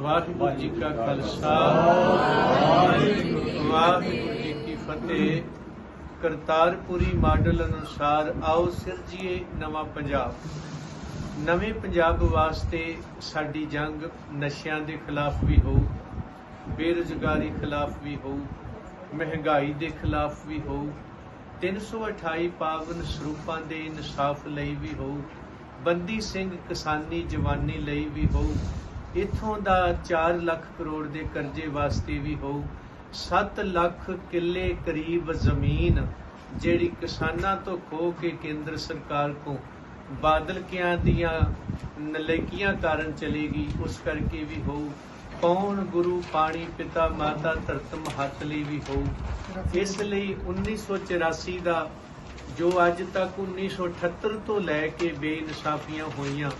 ਵਾਹਿਗੁਰੂ ਜੀ ਕਾ ਖਾਲਸਾ। ਵਾਹਿਗੁਰੂ ਜੀ ਕੀ ਫਤਿਹ। ਕਰਤਾਰਪੁਰੀ ਮਾਡਲ ਅਨੁਸਾਰ ਆਓ ਸਿਰਜੀਏ ਨਵਾਂ ਪੰਜਾਬ। ਨਵੇਂ ਪੰਜਾਬ ਵਾਸਤੇ ਸਾਡੀ ਜੰਗ ਨਸ਼ਿਆਂ ਦੇ ਖਿਲਾਫ ਵੀ ਹੋਊ ਬੇਰੁਜ਼ਗਾਰੀ ਖਿਲਾਫ ਵੀ ਹੋਊ ਮਹਿੰਗਾਈ ਦੇ ਖਿਲਾਫ ਵੀ ਹੋਊ 328 ਪਾਵਨ ਸਰੂਪਾਂ ਦੇ ਇਨਸਾਫ ਲਈ ਵੀ ਹੋਊ ਬੰਦੀ ਸਿੰਘ ਕਿਸਾਨੀ ਜਵਾਨੀ ਲਈ ਵੀ ਹੋਊ ਇਥੋਂ ਦਾ 4 ਲੱਖ ਕਰੋੜ ਦੇ ਕਰਜ਼ੇ ਵਾਸਤੇ ਵੀ ਹੋਊ। 7 ਲੱਖ ਕਿੱਲੇ ਕਰੀਬ ਜ਼ਮੀਨ ਜਿਹੜੀ ਕਿਸਾਨਾਂ ਤੋਂ ਖੋ ਕੇ ਕੇਂਦਰ ਸਰਕਾਰ ਕੋ ਬਾਦਲ ਕਿਆਂ ਦੀਆਂ ਨਲੇਕੀਆਂ ਕਾਰਨ ਚਲੇਗੀ, ਉਸ ਕਰਕੇ ਵੀ ਹੋਊ। ਕੌਣ ਗੁਰੂ, ਪਾਣੀ, ਪਿਤਾ, ਮਾਤਾ ਧਰਤ ਮਹੱਤ ਲਈ ਵੀ ਹੋਊ। ਇਸ ਲਈ 1984 ਦਾ ਜੋ ਅੱਜ ਤੱਕ 1978 ਤੋਂ ਲੈ ਕੇ ਬੇਇਨਸਾਫੀਆਂ ਹੋਈਆਂ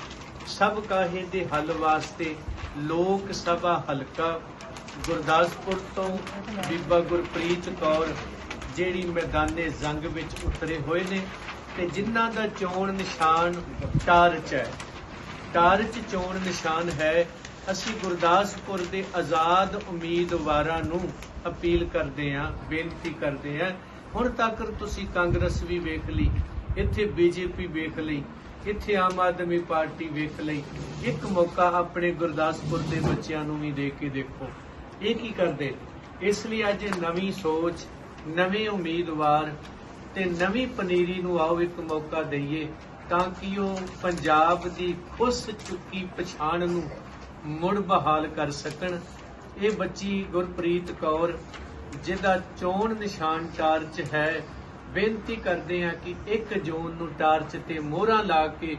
ਸਭ ਕਾਹੇ ਦੇ ਹੱਲ ਵਾਸਤੇ ਲੋਕ ਸਭਾ ਹਲਕਾ ਗੁਰਦਾਸਪੁਰ ਤੋਂ ਬੀਬਾ ਗੁਰਪ੍ਰੀਤ ਕੌਰ ਜਿਹੜੀ ਮੈਦਾਨੇ ਜੰਗ ਵਿੱਚ ਉਤਰੇ ਹੋਏ ਨੇ ਤੇ ਜਿਨ੍ਹਾਂ ਦਾ ਚੋਣ ਨਿਸ਼ਾਨ ਟਾਰਚ ਹੈ। ਟਾਰਚ ਚੋਣ ਨਿਸ਼ਾਨ ਹੈ। ਅਸੀਂ ਗੁਰਦਾਸਪੁਰ ਦੇ ਆਜ਼ਾਦ ਉਮੀਦਵਾਰਾਂ ਨੂੰ ਅਪੀਲ ਕਰਦੇ ਹਾਂ, ਬੇਨਤੀ ਕਰਦੇ ਹਾਂ। ਹੁਣ ਤੱਕ ਤੁਸੀਂ ਕਾਂਗਰਸ ਵੀ ਵੇਖ ਲਈ। ਇੱਥੇ ਬੀਜੇਪੀ ਵੇਖ ਲਈ, ਇੱਥੇ ਆਮ ਆਦਮੀ ਪਾਰਟੀ ਵੇਖ ਲਈ, ਇੱਕ ਮੌਕਾ ਆਪਣੇ ਗੁਰਦਾਸਪੁਰ ਦੇ ਬੱਚਿਆਂ ਨੂੰ ਵੀ ਦੇ ਕੇ ਦੇਖੋ। ਇਹ ਕੀ ਕਰਦੇ? ਇਸ ਲਈ ਅੱਜ ਨਵੀਂ ਸੋਚ, ਨਵੇਂ ਉਮੀਦਵਾਰ ਤੇ ਨਵੀਂ ਪਨੀਰੀ ਨੂੰ ਆਓ ਇੱਕ ਮੌਕਾ ਦਈਏ ਤਾਂ ਕਿ ਉਹ ਪੰਜਾਬ ਦੀ ਖੁੱਸ ਚੁੱਕੀ ਪਛਾਣ ਨੂੰ ਮੁੜ ਬਹਾਲ ਕਰ ਸਕਣ। ਇਹ ਬੱਚੀ ਗੁਰਪ੍ਰੀਤ ਕੌਰ, ਜਿਹਦਾ ਚੋਣ ਨਿਸ਼ਾਨ ਚਾਰਜ ਹੈ ਬੇਨਤੀ ਕਰਦੇ ਹਾਂ ਕਿ 1 ਜੂਨ ਨੂੰ ਟਾਰਚ ਤੇ ਮੋਹਰਾਂ ਲਾ ਕੇ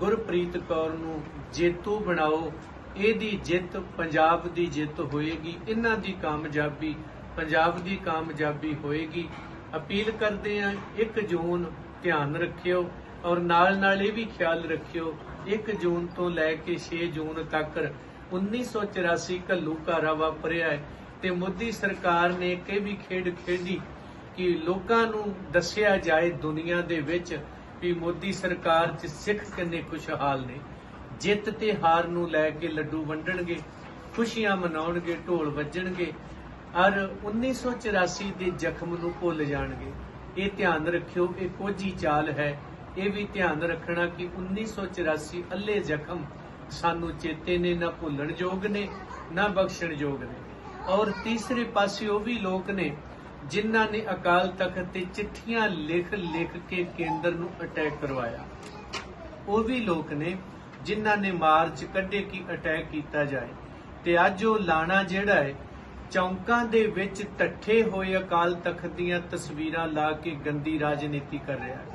ਗੁਰਪ੍ਰੀਤ ਕੌਰ ਨੂੰ ਜੇਤੂ ਬਣਾਓ। ਇਹਦੀ ਜਿੱਤ ਪੰਜਾਬ ਦੀ ਜਿੱਤ ਹੋਏਗੀ। ਇਹਨਾਂ ਦੀ ਕਾਮਯਾਬੀ ਪੰਜਾਬ ਦੀ ਕਾਮਯਾਬੀ ਹੋਏਗੀ। ਅਪੀਲ ਕਰਦੇ ਹਾਂ 1 ਜੂਨ ਧਿਆਨ ਰੱਖਿਓ ਔਰ ਨਾਲ ਨਾਲ ਇਹ ਵੀ ਖਿਆਲ ਰੱਖਿਓ 1 ਜੂਨ ਤੋਂ ਲੈ ਕੇ 6 ਜੂਨ ਤੱਕ 1984 ਘੱਲੂਘਾਰਾ ਵਾਪਰਿਆ ਹੈ ਤੇ ਮੋਦੀ ਸਰਕਾਰ ਨੇ ਇੱਕ ਵੀ ਖੇਡ ਖੇਡੀ ਕਿ ਲੋਕਾਂ ਨੂੰ ਦੱਸਿਆ ਜਾਏ ਦੁਨੀਆ ਦੇ ਵਿੱਚ ਵੀ ਮੋਦੀ ਸਰਕਾਰ 'ਚ ਸਿੱਖ ਕਿੰਨੇ ਖੁਸ਼ਹਾਲ ਨੇ। ਜਿੱਤ ਤੇ ਹਾਰ ਨੂੰ ਲੈ ਕੇ ਲੱਡੂ ਵੰਡਣਗੇ, ਖੁਸ਼ੀਆਂ ਮਨਾਉਣਗੇ, ਢੋਲ ਵੱਜਣਗੇ ਔਰ 1984 ਦੇ ਜ਼ਖਮ ਨੂੰ ਭੁੱਲ ਜਾਣਗੇ। ਇਹ ਧਿਆਨ ਰੱਖਿਓ, ਇਹ ਕੋਝੀ ਚਾਲ ਹੈ। ਇਹ ਵੀ ਧਿਆਨ ਰੱਖਣਾ ਕਿ 1984 ਅੱਲੇ ਜ਼ਖਮ ਸਾਨੂੰ ਚੇਤੇ ਨੇ, ਨਾ ਭੁੱਲਣ ਯੋਗ ਨੇ, ਨਾ ਬਖਸ਼ਣ ਯੋਗ ਨੇ। ਔਰ ਤੀਸਰੇ ਪਾਸੇ ਉਹ ਵੀ ਲੋਕ ਨੇ ਜਿਨ੍ਹਾਂ ਨੇ ਅਕਾਲ ਤਖਤ ਤੇ ਚਿੱਠੀਆਂ ਲਿਖ ਲਿਖ ਕੇ ਕੇਂਦਰ ਨੂੰ ਅਟੈਕ ਕਰਵਾਇਆ। ਉਹ ਵੀ ਲੋਕ ਨੇ ਜਿਨ੍ਹਾਂ ਨੇ ਮਾਰਚ ਕੱਢੇ ਕਿ ਅਟੈਕ ਕੀਤਾ ਜਾਏ। ਤੇ ਅੱਜ ਉਹ ਲਾਣਾ ਜਿਹੜਾ ਹੈ, ਚੌਂਕਾਂ ਦੇ ਵਿੱਚ ਟੱਠੇ ਹੋਏ ਅਕਾਲ ਤਖਤ ਦੀਆਂ ਤਸਵੀਰਾਂ ਲਾ ਕੇ ਗੰਦੀ ਰਾਜਨੀਤੀ ਕਰ ਰਿਹਾ ਹੈ।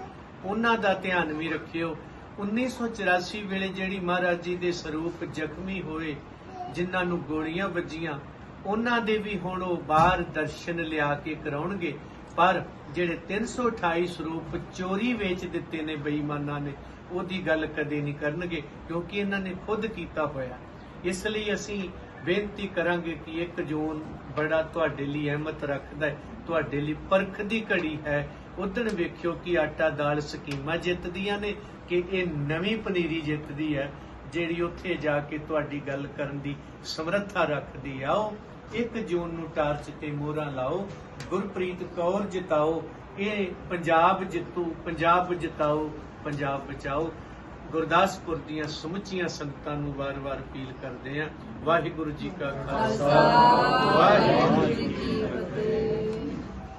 ਉਹਨਾਂ ਦਾ ਧਿਆਨ ਵੀ ਰੱਖਿਓ 1984 ਵੇਲੇ ਜਿਹੜੀ ਮਹਾਰਾਜ ਜੀ ਦੇ ਸਰੂਪ ਜ਼ਖਮੀ ਹੋਏ, ਜਿਨ੍ਹਾਂ ਨੂੰ ਗੋਲੀਆਂ ਵੱਜੀਆਂ ਉਹਨਾਂ ਦੇ ਵੀ ਹੁਣ ਉਹ ਬਾਹਰ ਦਰਸ਼ਨ ਲਿਆ ਕੇ ਕਰਾਉਣਗੇ। ਪਰ ਜਿਹੜੇ 328 ਸਰੂਪ ਚੋਰੀ ਵੇਚ ਦਿੱਤੇ ਨੇ ਬੇਈਮਾਨਾਂ ਨੇ, ਉਹਦੀ ਗੱਲ ਕਦੇ ਨਹੀਂ ਕਰਨਗੇ, ਕਿਉਂਕਿ ਇਹਨਾਂ ਨੇ ਖੁਦ ਕੀਤਾ ਹੋਇਆ। ਇਸ ਲਈ ਅਸੀਂ ਬੇਨਤੀ ਕਰਾਂਗੇ ਕਿ 1 ਜੂਨ ਬੜਾ ਤੁਹਾਡੇ ਲਈ ਅਹਿਮਤ ਰੱਖਦਾ ਹੈ, ਤੁਹਾਡੇ ਲਈ ਪਰਖ ਦੀ ਘੜੀ ਹੈ। ਉਦਣ ਵੇਖਿਓ ਕਿ ਆਟਾ ਦਾਲ ਸਕੀਮਾਂ ਜਿੱਤਦੀਆਂ ਨੇ ਕਿ ਇਹ ਨਵੀਂ ਪਨੀਰੀ ਜਿੱਤਦੀ ਹੈ, ਜਿਹੜੀ ਉੱਥੇ ਜਾ ਕੇ ਤੁਹਾਡੀ ਗੱਲ ਕਰਨ ਦੀ ਸਮਰੱਥਾ ਰੱਖਦੀ ਆ ਉਹ। 1 ਜੂਨ ਨੂੰ ਟਾਰਚ ਤੇ ਮੋਹਰਾਂ ਲਾਓ। ਗੁਰਪ੍ਰੀਤ ਕੌਰ ਜਿਤਾਓ। ਇਹ ਪੰਜਾਬ ਜਿੱਤੂ ਪੰਜਾਬ ਜਿਤਾਓ ਪੰਜਾਬ ਬਚਾਓ। ਗੁਰਦਾਸਪੁਰ ਦੀਆਂ ਸਮੁੱਚੀਆਂ ਸੰਗਤਾਂ ਨੂੰ ਵਾਰ-ਵਾਰ ਅਪੀਲ ਕਰਦੇ ਆਂ ਵਾਹਿਗੁਰੂ ਜੀ ਕਾ ਖਾਲਸਾ। ਵਾਹਿਗੁਰੂ ਜੀ ਕੀ ਫਤਿਹ।